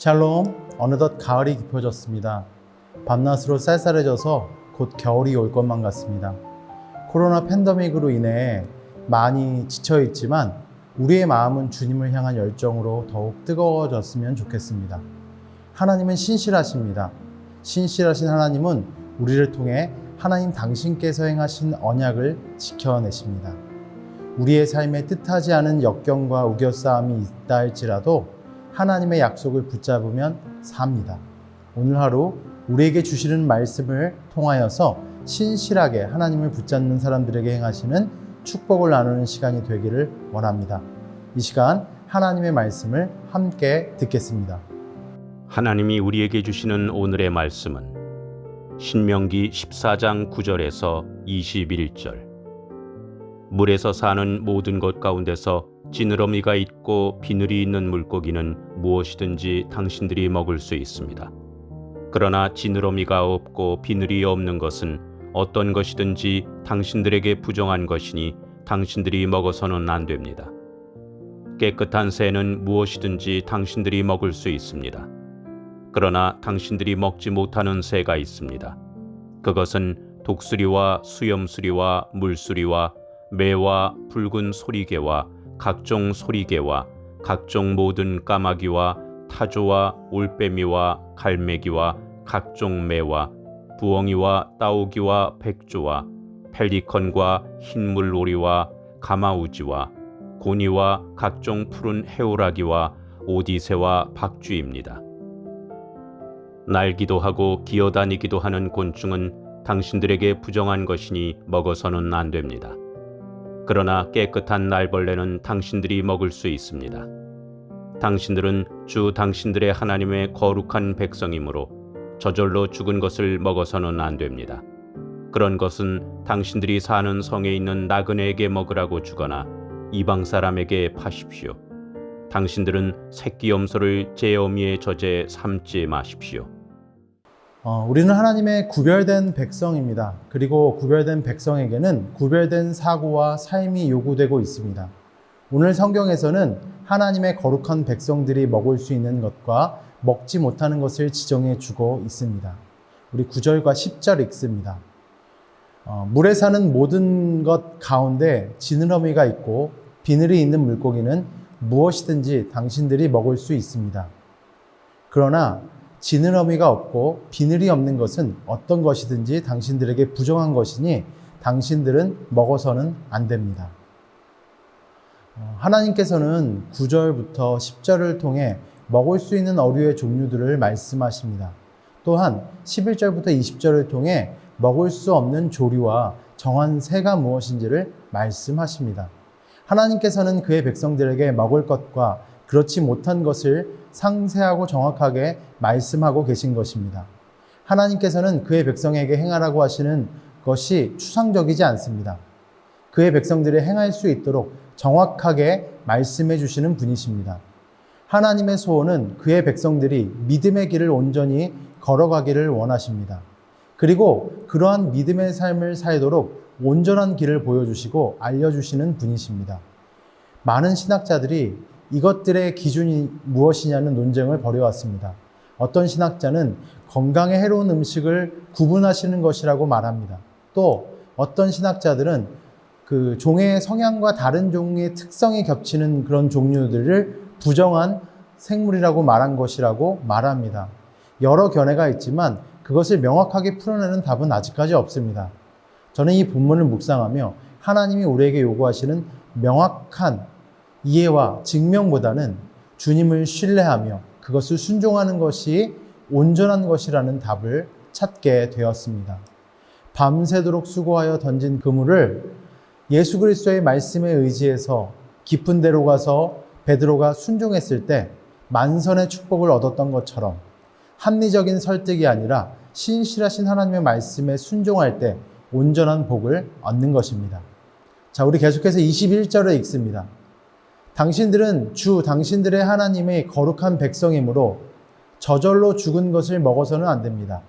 샬롬, 어느덧 가을이 깊어졌습니다. 밤낮으로 쌀쌀해져서 곧 겨울이 올 것만 같습니다. 코로나 팬데믹으로 인해 많이 지쳐 있지만 우리의 마음은 주님을 향한 열정으로 더욱 뜨거워졌으면 좋겠습니다. 하나님은 신실하십니다. 신실하신 하나님은 우리를 통해 하나님 당신께서 행하신 언약을 지켜내십니다. 우리의 삶에 뜻하지 않은 역경과 우겨싸움이 있다 할지라도 하나님의 약속을 붙잡으면 삽니다. 오늘 하루 우리에게 주시는 말씀을 통하여서 신실하게 하나님을 붙잡는 사람들에게 행하시는 축복을 나누는 시간이 되기를 원합니다. 이 시간 하나님의 말씀을 함께 듣겠습니다. 하나님이 우리에게 주시는 오늘의 말씀은 신명기 14장 9절에서 21절. 물에서 사는 모든 것 가운데서 지느러미가 있고 비늘이 있는 물고기는 무엇이든지 당신들이 먹을 수 있습니다. 그러나 지느러미가 없고 비늘이 없는 것은 어떤 것이든지 당신들에게 부정한 것이니 당신들이 먹어서는 안 됩니다. 깨끗한 새는 무엇이든지 당신들이 먹을 수 있습니다. 그러나 당신들이 먹지 못하는 새가 있습니다. 그것은 독수리와 수염수리와 물수리와 매와 붉은 소리개와 각종 소리개와 각종 모든 까마귀와 타조와 올빼미와 갈매기와 각종 매와 부엉이와 따오기와 백조와 펠리컨과 흰물오리와 가마우지와 고니와 각종 푸른 해오라기와 오디새와 박쥐입니다. 날기도 하고 기어다니기도 하는 곤충은 당신들에게 부정한 것이니 먹어서는 안 됩니다. 그러나 깨끗한 날벌레는 당신들이 먹을 수 있습니다. 당신들은 주 당신들의 하나님의 거룩한 백성이므로 저절로 죽은 것을 먹어서는 안 됩니다. 그런 것은 당신들이 사는 성에 있는 나그네에게 먹으라고 주거나 이방 사람에게 파십시오. 당신들은 새끼 염소를 제 어미의 젖에 삼지 마십시오. 어, 우리는 하나님의 구별된 백성입니다. 그리고 구별된 백성에게는 구별된 사고와 삶이 요구되고 있습니다. 오늘 성경에서는 하나님의 거룩한 백성들이 먹을 수 있는 것과 먹지 못하는 것을 지정해 주고 있습니다. 우리 9절과 10절 읽습니다. 어, 물에 사는 모든 것 가운데 지느러미가 있고 비늘이 있는 물고기는 무엇이든지 당신들이 먹을 수 있습니다. 그러나 지느러미가 없고 비늘이 없는 것은 어떤 것이든지 당신들에게 부정한 것이니 당신들은 먹어서는 안 됩니다. 어, 하나님께서는 9절부터 10절을 통해 먹을 수 있는 어류의 종류들을 말씀하십니다. 또한 11절부터 20절을 통해 먹을 수 없는 조류와 정한 새가 무엇인지를 말씀하십니다. 하나님께서는 그의 백성들에게 먹을 것과 그렇지 못한 것을 상세하고 정확하게 말씀하고 계신 것입니다. 하나님께서는 그의 백성에게 행하라고 하시는 것이 추상적이지 않습니다. 그의 백성들이 행할 수 있도록 정확하게 말씀해 주시는 분이십니다. 하나님의 소원은 그의 백성들이 믿음의 길을 온전히 걸어가기를 원하십니다. 그리고 그러한 믿음의 삶을 살도록 온전한 길을 보여주시고 알려주시는 분이십니다. 많은 신학자들이 이것들의 기준이 무엇이냐는 논쟁을 벌여왔습니다. 어떤 신학자는 건강에 해로운 음식을 구분하시는 것이라고 말합니다. 또 어떤 신학자들은 그 종의 성향과 다른 종의 특성이 겹치는 그런 종류들을 부정한 생물이라고 말한 것이라고 말합니다. 여러 견해가 있지만 그것을 명확하게 풀어내는 답은 아직까지 없습니다. 저는 이 본문을 묵상하며 하나님이 우리에게 요구하시는 명확한 이해와 증명보다는 주님을 신뢰하며 그것을 순종하는 것이 온전한 것이라는 답을 찾게 되었습니다. 밤새도록 수고하여 던진 그물을 예수 그리스도의 말씀에 의지해서 깊은 데로 가서 베드로가 순종했을 때 만선의 축복을 얻었던 것처럼 합리적인 설득이 아니라 신실하신 하나님의 말씀에 순종할 때 온전한 복을 얻는 것입니다. 자, 우리 계속해서 21절을 읽습니다. 당신들은 주 당신들의 하나님의 거룩한 백성이므로 저절로 죽은 것을 먹어서는 안 됩니다.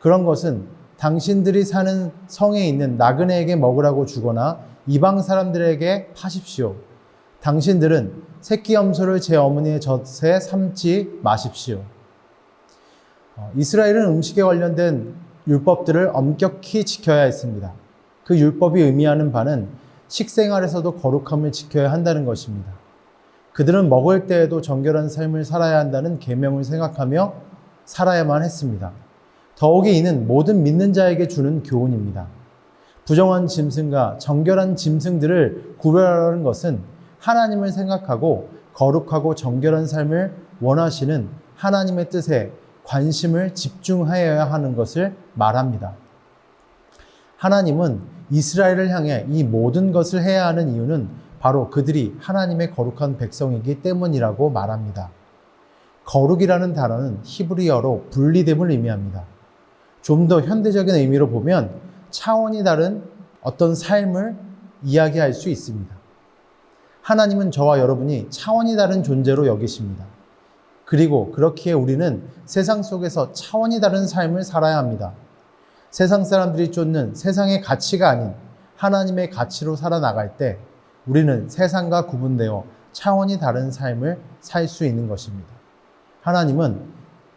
그런 것은 당신들이 사는 성에 있는 나그네에게 먹으라고 주거나 이방 사람들에게 파십시오. 당신들은 새끼 염소를 제 어머니의 젖에 삶지 마십시오. 어, 이스라엘은 음식에 관련된 율법들을 엄격히 지켜야 했습니다. 그 율법이 의미하는 바는 식생활에서도 거룩함을 지켜야 한다는 것입니다. 그들은 먹을 때에도 정결한 삶을 살아야 한다는 계명을 생각하며 살아야만 했습니다. 더욱이 이는 모든 믿는 자에게 주는 교훈입니다. 부정한 짐승과 정결한 짐승들을 구별하는 것은 하나님을 생각하고 거룩하고 정결한 삶을 원하시는 하나님의 뜻에 관심을 집중하여야 하는 것을 말합니다. 하나님은 이스라엘을 향해 이 모든 것을 해야 하는 이유는 바로 그들이 하나님의 거룩한 백성이기 때문이라고 말합니다. 거룩이라는 단어는 히브리어로 분리됨을 의미합니다. 좀 더 현대적인 의미로 보면 차원이 다른 어떤 삶을 이야기할 수 있습니다. 하나님은 저와 여러분이 차원이 다른 존재로 여기십니다. 그리고 그렇기에 우리는 세상 속에서 차원이 다른 삶을 살아야 합니다. 세상 사람들이 쫓는 세상의 가치가 아닌 하나님의 가치로 살아나갈 때 우리는 세상과 구분되어 차원이 다른 삶을 살 수 있는 것입니다. 하나님은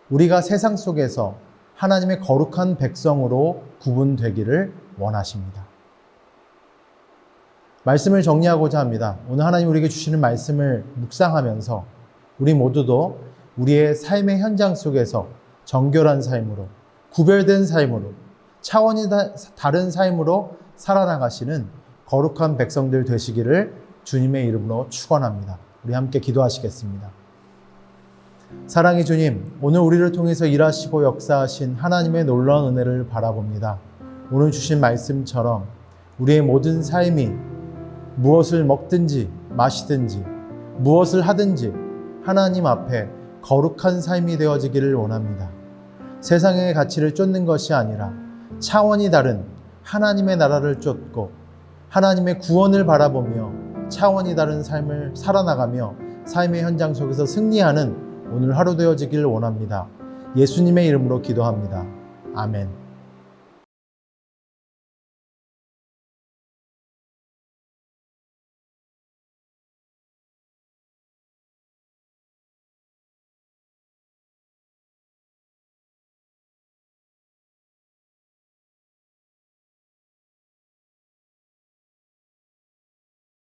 우리가 세상 속에서 하나님의 거룩한 백성으로 구분되기를 원하십니다. 말씀을 정리하고자 합니다. 오늘 하나님 우리에게 주시는 말씀을 묵상하면서 우리 모두도 우리의 삶의 현장 속에서 정결한 삶으로, 구별된 삶으로, 차원이 다, 다른 삶으로 살아나가시는 거룩한 백성들 되시기를 주님의 이름으로 축원합니다. 우리 함께 기도하시겠습니다. 사랑의 주님, 오늘 우리를 통해서 일하시고 역사하신 하나님의 놀라운 은혜를 바라봅니다. 오늘 주신 말씀처럼 우리의 모든 삶이 무엇을 먹든지 마시든지 무엇을 하든지 하나님 앞에 거룩한 삶이 되어지기를 원합니다. 세상의 가치를 쫓는 것이 아니라 차원이 다른 하나님의 나라를 쫓고 하나님의 구원을 바라보며 차원이 다른 삶을 살아나가며 삶의 현장 속에서 승리하는 오늘 하루 되어지기를 원합니다. 예수님의 이름으로 기도합니다. 아멘.